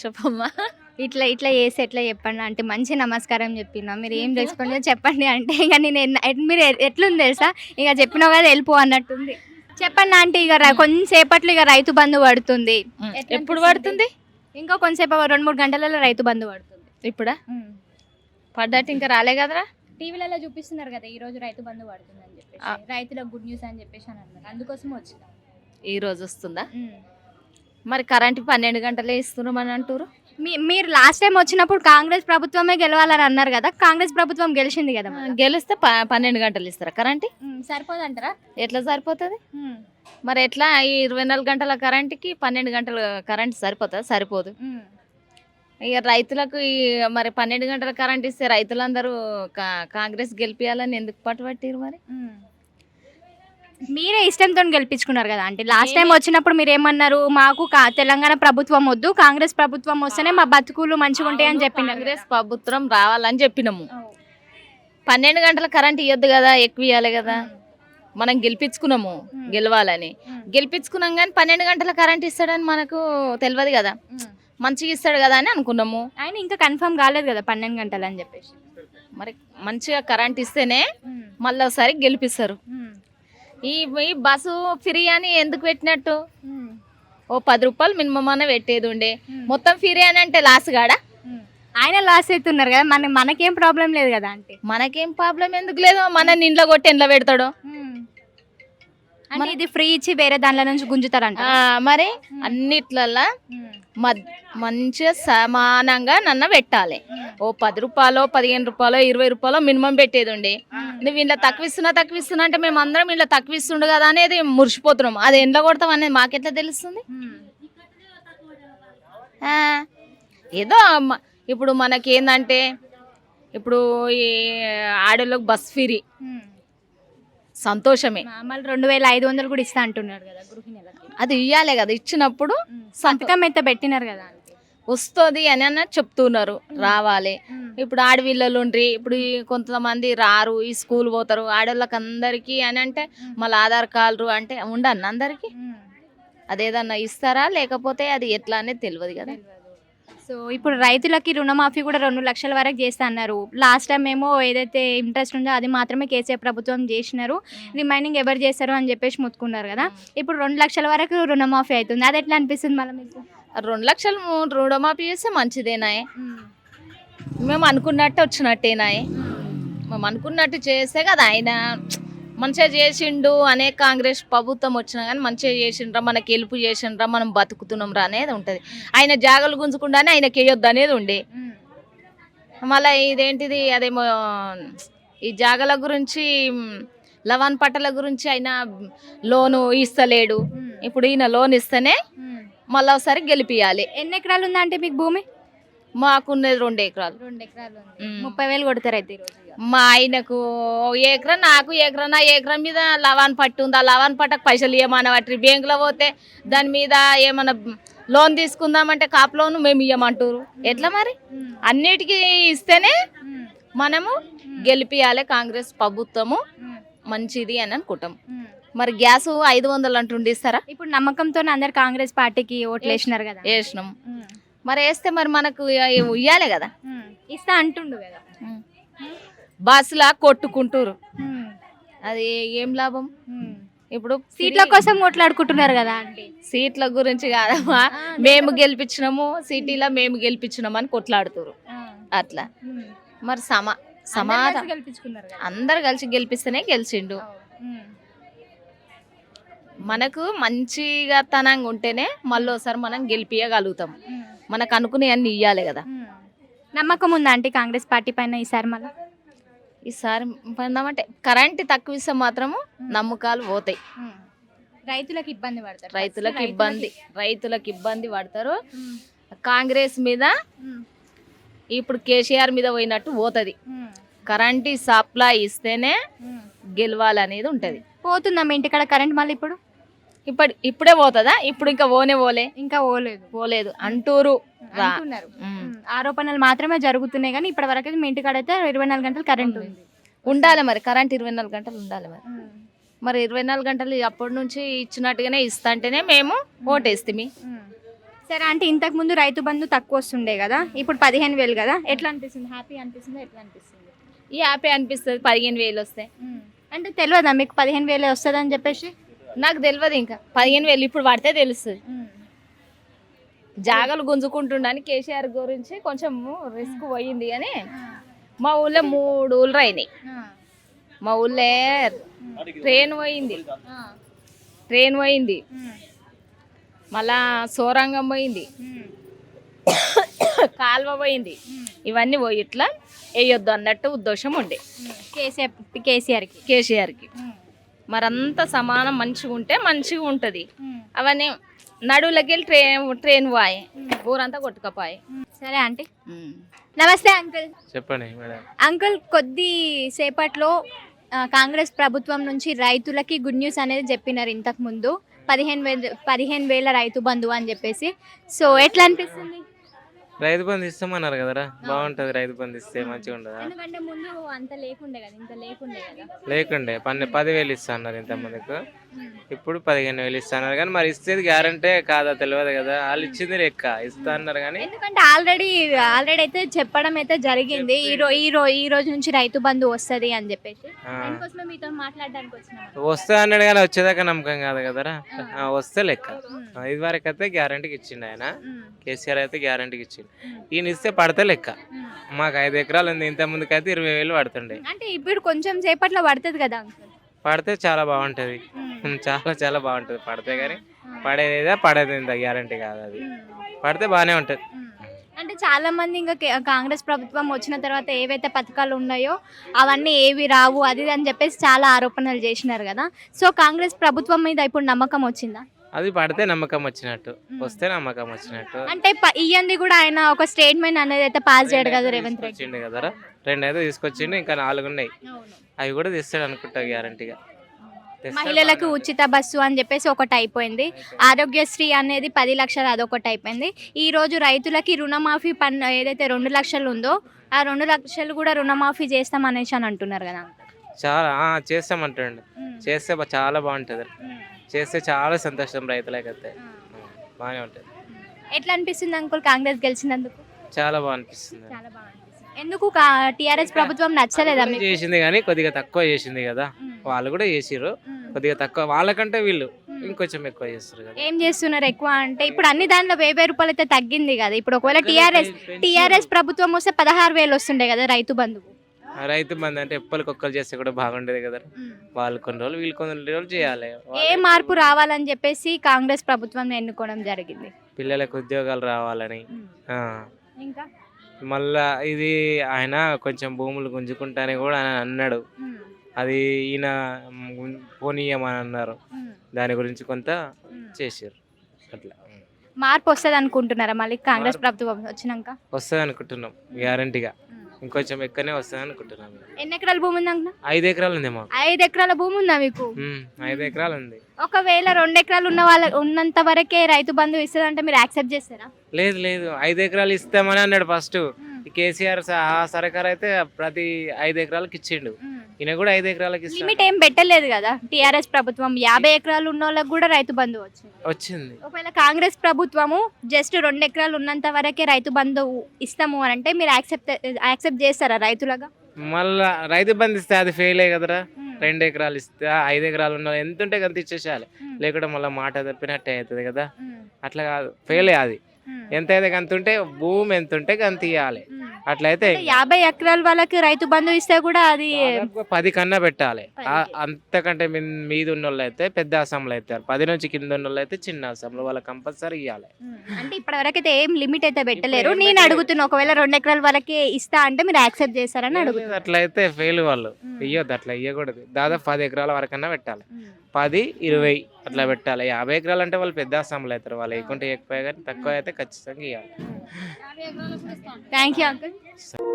చెప్పమ్మా. ఇట్లా ఇట్లా చేసి ఎట్లా చెప్పండి? అంటే మంచి నమస్కారం చెప్పినా. మీరు ఏం తెలుసుకోండి చెప్పండి అంటే. ఇక నేను మీరు ఎట్లుంది తెలుసా? ఇక చెప్పినావు కదా వెళ్ళిపో అన్నట్టుంది. చెప్పండి అంటే ఇక కొంచెంసేపట్లో ఇక రైతు బంధు పడుతుంది. ఎప్పుడు? పడుతుంది? ఇంకా కొంచెంసేపు రెండు మూడు గంటలలో రైతు బంధు పడుతుంది. ఇప్పుడా? పడ్డట్టు ఇంకా రాలే కదరా? టీవీలలో చూపిస్తున్నారు కదా ఈ రోజు రైతు బంధు పడుతుంది అని చెప్పేసి. రైతులకు గుడ్ న్యూస్ అని చెప్పేసి అని అన్నారు. అందుకోసం వచ్చిన. ఈ రోజు వస్తుందా? మరి కరెంట్ పన్నెండు గంటలే ఇస్తున్నామని అంటారు మీ మీరు లాస్ట్ టైం వచ్చినప్పుడు కాంగ్రెస్ ప్రభుత్వమే గెలవాలని అన్నారు కదా కాంగ్రెస్ ప్రభుత్వం గెలిచింది కదా. గెలిస్తే ప- పన్నెండు గంటలు ఇస్తారా కరెంట్? సరిపోదంటారా? ఎట్లా సరిపోతుంది? మరి ఎట్లా ఈ ఇరవై నాలుగు గంటల కరెంట్కి పన్నెండు గంటల కరెంట్ సరిపోతుందా? సరిపోదు. ఇక రైతులకు ఈ మరి పన్నెండు గంటల కరెంట్ ఇస్తే రైతులందరూ కా- కాంగ్రెస్ గెలిపించాలని ఎందుకు పట్టుబట్టిరు మరి? మీరే ఇష్టంతో గెలిపించుకున్నారు కదా. అంటే లాస్ట్ టైం వచ్చినప్పుడు మీరు ఏమన్నారు మాకు తెలంగాణ ప్రభుత్వం వద్దు కాంగ్రెస్ ప్రభుత్వం వస్తేనే మా బతుకులు మంచిగా ఉంటాయి అని చెప్పినారు కాంగ్రెస్ ప్రభుత్వం రావాలని చెప్పినాము. పన్నెండు గంటల కరెంట్ ఇవ్వద్దు కదా ఎక్కువ ఇవ్వాలి కదా. మనం గెలిపించుకున్నాము. గెలవాలని. గెలిపించుకున్నాం కానీ పన్నెండు గంటల కరెంట్ ఇస్తాడని మనకు తెలియదు కదా. మంచిగా ఇస్తాడు కదా అని అనుకున్నాము. ఆయన ఇంకా కన్ఫర్మ్ కాలేదు కదా పన్నెండు గంటలు అని చెప్పేసి. మరి మంచిగా కరెంట్ ఇస్తేనే మళ్ళీ ఒకసారి గెలిపిస్తారు. ఈ ఈ బస్సు ఫ్రీ అని ఎందుకు పెట్టినట్టు? ఓ పది రూపాయలు మినిమం అన్న పెట్టేది ఉండే. మొత్తం ఫ్రీ అని అంటే లాస్ కాడా ఆయన లాస్ అవుతున్నారు కదా మన మనకేం ప్రాబ్లం లేదు కదా అంటే మనకేం ప్రాబ్లం ఎందుకు లేదు? మన ఇంట్లో కొట్టి ఎండ్లో పెడతాడు. అంటే ఇది ఫ్రీ ఇచ్చి వేరే దాంట్లో నుంచి గుంజుతారంట. ఆ, మరి అన్నిట్లల్లా మద్ మంచిగా సమానంగా నన్న పెట్టాలి. ఓ పది రూపాయలు పదిహేను రూపాయలు ఇరవై రూపాయలు మినిమం పెట్టేది ఉండే నువ్వు ఇంట్లో తక్కువ ఇస్తున్నా తక్కువ ఇస్తున్నా అంటే మేము అందరం ఇంట్లో తక్కువ ఇస్తుండు కదా అనేది మురిసిపోతున్నాం. అది ఎండ్లో కొడతాం అనేది మాకెట్లా తెలుస్తుంది? ఆ, ఏదో మ- ఇప్పుడు మనకి ఏంటంటే ఇప్పుడు ఈ ఆడోళ్ళకి బస్ ఫ్రీ. సంతోషమే. మళ్ళీ రెండు వేల ఐదు వందలు కూడా ఇస్తా అంటున్నాడు కదా గృహిణులకి అది ఇయ్యాలే కదా ఇచ్చినప్పుడు సంతకం అయితే పెట్టినారు కదా వస్తుంది అని అన్న చెప్తున్నారు రావాలి. ఇప్పుడు ఆడపిల్లలు ఉండ్రి ఇప్పుడు కొంతమంది రారు ఈ స్కూల్ పోతారు ఆడవాళ్ళకి అందరికీ అని అంటే మళ్ళీ ఆధార్ కార్డు అంటే ఉండన్న అందరికీ? అదేదన్నా ఇస్తారా? లేకపోతే అది ఎట్లా అనేది తెలియదు కదా. సో ఇప్పుడు రైతులకి రుణమాఫీ కూడా రెండు లక్షల వరకు చేస్తా అన్నారు లాస్ట్ టైం ఏమో ఏదైతే ఇంట్రెస్ట్ ఉందో అది మాత్రమే కేసీఆర్ ప్రభుత్వం చేసినారు. రిమైనింగ్ ఎవరు చేస్తారు అని చెప్పేసి ముత్తుకున్నారు కదా. ఇప్పుడు రెండు లక్షల వరకు రుణమాఫీ అవుతుంది. అది ఎట్లా అనిపిస్తుంది మళ్ళీ మీకు? రెండు లక్షలు రుణమాఫీ చేస్తే మంచిదేనాయే మేము. అనుకున్నట్టు వచ్చినట్టేనాయే మేము అనుకున్నట్టు చేస్తే కదా ఆయన మంచిగా చేసిండు అనే కాంగ్రెస్ ప్రభుత్వం వచ్చినా కానీ మంచిగా చేసిండ్రా మనకి హెల్ప్ చేసిండ్రా మనం బతుకుతున్నాం రా అనేది ఉంటుంది. ఆయన జాగలు గుంజుకుండానే ఆయనకి వేయొద్దు అనేది ఉండే. మళ్ళీ ఇదేంటిది అదేమో ఈ జాగల గురించి లవన్ పట్టల గురించి ఆయన లోను ఇస్తలేడు. ఇప్పుడు ఈయన లోన్ ఇస్తేనే మళ్ళీ ఒకసారి గెలిపియాలి. ఎన్ని ఎకరాలు ఉందంటే మీకు భూమి? మాకున్నది రెండు ఎకరాలు. రెండు ఎకరాలు ఉంది. ముప్పై వేలు కొడతారు అయితే ఈరోజు ఇక. మా ఆయనకు ఓ ఎకరా నాకు ఎకరా నా ఎకరం మీద లవాన్ పట్టు ఉంది. ఆ లవాన్ పట్టకు పైసలు ఇవ్వమని వాటి బ్యాంకులో పోతే దాని మీద ఏమన్నా లోన్ తీసుకుందామంటే కాప్ లోన్ మేము ఇవ్వమంటారు ఎట్లా మరి? అన్నిటికీ ఇస్తేనే మనము గెలిపియాలి. కాంగ్రెస్ ప్రభుత్వము మంచిది అని అనుకుంటాం. మరి గ్యాస్ ఐదు వందలు అంటుండి ఇస్తారా? ఇప్పుడు నమ్మకంతో అందరు కాంగ్రెస్ పార్టీకి ఓట్లు వేసినారు కదా. వేసినాం. మరి వేస్తే మరి మనకు ఇవ్వాలి కదా? ఇస్తా అంటుండు కదా. బస్సులా కొట్టుకుంటారు. అది ఏం లాభం? ఇప్పుడు సీట్ల కోసం కొట్లాడుకుంటున్నారు కదా అంటే సీట్ల గురించి కాదమ్మా. మేము గెలిపించినాము సిటీలో మేము గెలిపించినాము అని కొట్లాడుతారు. అట్లా. మరి సమా సమాధానం అందరు కలిసి గెలిపిస్తేనే గెలిచిండు. మనకు మంచిగా తనంగా ఉంటేనే మళ్ళీ ఒకసారి మనం గెలిపియగలుగుతాం. మనకు అనుకునే అన్ని ఇవ్వాలి కదా నమ్మకం ఉందా అంటే కాంగ్రెస్ పార్టీ పైన ఈసారి మళ్ళీ? ఈసారి పొందామంటే కరెంట్ తక్కువ ఇస్తే మాత్రము నమ్మకాలు పోతాయి. రైతులకు ఇబ్బంది పడతారు. రైతులకు ఇబ్బంది రైతులకు ఇబ్బంది పడతారు. కాంగ్రెస్ మీద ఇప్పుడు కేసీఆర్ మీద పోయినట్టు పోతుంది. కరెంట్ సప్లై ఇస్తేనే గెలవాలనేది ఉంటది. పోతుందా మీ ఇంటికాడ కరెంట్ మళ్ళీ ఇప్పుడు? ఇప్పుడు ఇప్పుడే పోతుందా? ఇప్పుడు ఇంకా పోనే పోలే? ఇంకా పోలేదు. పోలేదు. అంటూరు రా. అంటున్నారు. ఉమ్. ఉమ్, ఆరోపణలు మాత్రమే జరుగుతున్నాయి కానీ ఇప్పటి వరకు మీ ఇంటికాడ అయితే ఇరవై నాలుగు గంటలు కరెంట్ ఉంది. ఉండాలి మరి. కరెంట్ ఇరవై నాలుగు గంటలు ఉండాలి మరి. మరి ఇరవై నాలుగు గంటలు అప్పటి నుంచి ఇచ్చినట్టుగానే ఇస్తా అంటేనే మేము ఓటేస్తామి. సరే అంటే ఇంతకు ముందు రైతు బంధు తక్కువ వస్తుండే కదా? ఇప్పుడు పదిహేను వేలు కదా? ఎట్లా అనిపిస్తుంది? హ్యాపీ అనిపిస్తుంది? ఎట్లా అనిపిస్తుంది? ఈ హ్యాపీ అనిపిస్తుంది. పదిహేను వేలు వస్తాయి అంటే తెలియదా? మీకు పదిహేను వేలే వస్తుంది అని చెప్పేసి? నాకు తెలియదు ఇంకా. పదిహేను వేలు ఇప్పుడు పడితే తెలుస్తుంది. జాగలు గుంజుకుంటుండని కేసీఆర్ గురించి కొంచెం రిస్క్ పోయింది కానీ మా ఊళ్ళో మూడు ఊళ్ళు అయినాయి మా ఊళ్ళో ట్రైన్ పోయింది. ట్రైన్ పోయింది. మళ్ళా సోరంగం పోయింది. కాలువ పోయింది. ఇవన్నీ పోయి ఇట్లా వేయొద్దు అన్నట్టు ఉద్దేశం ఉండే. కేసీఆర్ కేసీఆర్కి. కేసీఆర్కి. మరంతా సమానం మంచిగా ఉంటే మంచిగా ఉంటుంది. అవన్నీ నడువులకి వెళ్ళి ట్రైన్ ట్రైన్ పోయి ఊరంతా కొట్టుకపోయి. సరే ఆంటీ. నమస్తే అంకుల్. చెప్పండి మేడం. అంకుల్ కొద్ది సేపట్లో కాంగ్రెస్ ప్రభుత్వం నుంచి రైతులకి గుడ్ న్యూస్ అనేది చెప్పినారు ఇంతకు ముందు. పదిహేను వేల పదిహేను వేల రైతు బంధువు అని చెప్పేసి. సో ఎట్లా అనిపిస్తుంది? రైతు బంధు ఇస్తామన్నారు కదరా? బాగుంటది రైతు బంధు ఇస్తే మంచిగా ఉండదా? ఎందుకంటే ముందు అంత లేకుండే కదా ఇంత లేకుండే కదా. లేకుండే. పన్నె పదివేలు ఇస్తా అన్నారు ఇంత మందికి. ఇప్పుడు పదిహేను వేలు ఇస్తా అన్నారు కానీ మరి ఇచ్చేది గ్యారంటీ కాదా? తెలియదు కదా. వాళ్ళు ఇచ్చింది లెక్క. ఇస్తా అన్నారు కానీ ఎందుకంటే ఆల్రెడీ ఆల్రెడీ అయితే చెప్పడం అయితే జరిగింది. ఈ రో ఈ రో ఈ రోజు నుంచి రైతు బంధు వస్తది అని చెప్పేసి. ఆ, దానికోసమే మీతో మాట్లాడడానికి వచ్చినాం వస్తా అన్నాడు కానీ వచ్చేదాకా నమ్మకం కాదు కదరా? ఆ, వస్తే లెక్క. ఇది వరకు అయితే గ్యారంటీకి ఇచ్చిండు ఆయన. కేసీఆర్ అయితే గ్యారంటీకి ఇచ్చిండు. ఈయన ఇస్తే పడితే లెక్క. మాకు ఐదు ఎకరాలు ఉంది ఇంత ముందుకు అయితే ఇరవై వేలు పడుతుండే. అంటే ఇప్పుడు కొంచెం సేపట్లో పడుతుంది కదా పడితే చాలా బాగుంటది. చాలా చాలా బాగుంటది పడితే కానీ పడేదేదా పడేది ఇంత గ్యారంటీ కాదు అది. పడితే బాగానే ఉంటది. అంటే చాలా మంది ఇంకా కాంగ్రెస్ ప్రభుత్వం వచ్చిన తర్వాత ఏవైతే పథకాలు ఉన్నాయో అవన్నీ ఏవి రావు అది అని చెప్పేసి చాలా ఆరోపణలు చేసినారు కదా. సో కాంగ్రెస్ ప్రభుత్వం మీద ఇప్పుడు నమ్మకం వచ్చిందా? అది పడితే నమ్మకం వచ్చినట్టు వస్తే నమ్మకం వచ్చినట్టు. అంటే ఇయ్యంది కూడా ఆయన ఒక స్టేట్మెంట్ అనేది అయితే పాస్ చేయడు కదా రేవంత్ రెడ్డి. కదరా రెండు అయితే తీసుకొచ్చిండు ఇంకా నాలుగు ఉన్నాయి అవి కూడా తెస్తాడు అనుకుంటా గ్యారంటీగా. మహిళలకు ఉచిత బస్సు అని చెప్పేసి ఒకటి అయిపోయింది. ఆరోగ్యశ్రీ అనేది పది లక్షలు అదొకటి అయిపోయింది. ఈ రోజు రైతులకి రుణమాఫీ పన్ను ఏదైతే రెండు లక్షలు ఉందో ఆ రెండు లక్షలు కూడా రుణమాఫీ చేస్తాం అనేసి అని అంటున్నారు కదా. చాలా చేస్తామంటాడు. చేస్తే చాలా బాగుంటది చేస్తే చాలా సంతోషం రైతులకైతే. బాగానే ఉంటది. ఎట్లా అనిపిస్తుంది అంకుల్ కాంగ్రెస్ గెలిచినందుకు? చాలా బాగా అనిపిస్తుంది చాలా బాగా ఎందుకు టిఆర్ఎస్ ప్రభుత్వం నచ్చలేదా మీకు? చేసింది కానీ కొద్దిగా తక్కువ చేసింది కదా. వాళ్ళు కూడా చేసిర్రు. కొద్దిగా తక్కువ వాళ్ళకంటే వీళ్ళు ఇంకొంచెం ఎక్కువ చేస్తారు కదా. ఏం చేస్తున్నారు ఎక్కువ అంటే ఇప్పుడు అన్ని దాంట్లో వెయ్యి వెయ్యి రూపాయలు అయితే తగ్గింది కదా. ఇప్పుడు ఒకవేళ టిఆర్ఎస్ టిఆర్ఎస్ ప్రభుత్వం వస్తే పదహారు వేలు వస్తుండే కదా రైతు బంధువు. రైతు బంధు అంటే ఎప్పటికొక్కరు చేస్తే కూడా బాగుండేది కదా. వాళ్ళు కొన్ని రోజులు వీళ్ళు కొన్ని రోజులు చేయాలి. ఏ మార్పు రావాలని చెప్పేసి కాంగ్రెస్ ప్రభుత్వం ఎన్నుకోవడం జరిగింది. పిల్లలకు ఉద్యోగాలు రావాలని. ఇంకా? మళ్ళా ఇది ఆయన కొంచెం భూములు గుంజుకుంటానని కూడా ఆయన అన్నాడు. అది ఈయన పోనీయమని అన్నారు. దాని గురించి కొంత చేసారు అట్లా. మార్పు వస్తుంది అనుకుంటున్నారా మళ్ళీ కాంగ్రెస్ ప్రభుత్వం వచ్చినాక? వస్తుంది అనుకుంటున్నాం గ్యారంటీగా ఇంకొంచెం ఎక్కువనే వస్తుంది అనుకుంటున్నాం ఎన్ని ఎకరాల భూమి ఉంది అంకుల్? ఐదు ఎకరాలు ఉంది మాకు. ఐదు ఎకరాల భూమి ఉందా మీకు? ఉమ్, ఐదు ఎకరాలు ఉంది. ఒకవేళ రెండు ఎకరాలు ఉన్న వాళ్ళ ఉన్నంత వరకే రైతు బంధు ఇస్తుందంటే మీరు యాక్సెప్ట్ చేస్తారా? లేదు లేదు. ఐదు ఎకరాలు ఇస్తామని అన్నాడు ఫస్ట్. కేసీఆర్ స- ఆ సర్కార్ అయితే ప్రతి ఐదు ఎకరాలకు ఇచ్చిండు. ఈయన కూడా ఐదు ఎకరాలకు ఇస్తాడు. లిమిట్ ఏం పెట్టలేదు కదా. టిఆర్ఎస్ ప్రభుత్వం యాభై ఎకరాలు ఉన్న వాళ్ళకి కూడా రైతు బంధు వచ్చింది. వచ్చింది. ఒకవేళ కాంగ్రెస్ ప్రభుత్వము జస్ట్ రెండు ఎకరాలు ఉన్నంత వరకే రైతు బంధు ఇస్తాము అని అంటే మీరు యాక్సెప్ట్ యాక్సెప్ట్ చేస్తారా రైతులుగా? మళ్ళా రైతు బంధు ఇస్తే అది ఫెయిలే కదరా? రెండు ఎకరాలు ఇస్తే ఐదు ఎకరాలు ఉన్న ఎంత ఉంటే అంత ఇచ్చేసేయాలి. లేకుంటే మళ్ళీ మాట తప్పినట్టే అవుతుంది కదా. అట్లా కాదు. ఫెయిలే అది. ఎంత అయితే అంత ఉంటే భూమి ఎంత ఉంటే అంత ఇవ్వాలి అట్లయితే అంటే యాభై ఎకరాల వాళ్ళకి రైతు బంధు ఇస్తే కూడా అది పది కన్నా పెట్టాలి. అంతకంటే మీద ఉన్న వాళ్ళు అయితే పెద్ద అసంలో అవుతారు పది నుంచి కింద ఉన్న వాళ్ళు అయితే చిన్న అసంలో వాళ్ళకి కంపల్సరీ ఇవ్వాలి అంటే ఇప్పటి వరకు అయితే ఏం లిమిట్ అయితే పెట్టలేరు. నేను. అడుగుతున్నా ఒకవేళ రెండు ఎకరాల వరకే ఇస్తా అంటే మీరు యాక్సెప్ట్ చేస్తారని అడుగుతున్నా. అట్లా అయితే ఫెయిల్ వాళ్ళు. ఇయ్యొద్దు అట్లా ఇయ్యకూడదు. దాదాపు పది ఎకరాల వరకన్నా పెట్టాలి. పది ఇరవై అట్లా పెట్టాలి. యాభై ఎకరాలు అంటే వాళ్ళు పెద్ద అసంలో అవుతారు. వాళ్ళు ఎక్కుంటే ఎక్కువ కానీ తక్కువ అయితే ఖచ్చితంగా ఇవ్వాలి థ్యాంక్ యూ అంకుల్ Bye.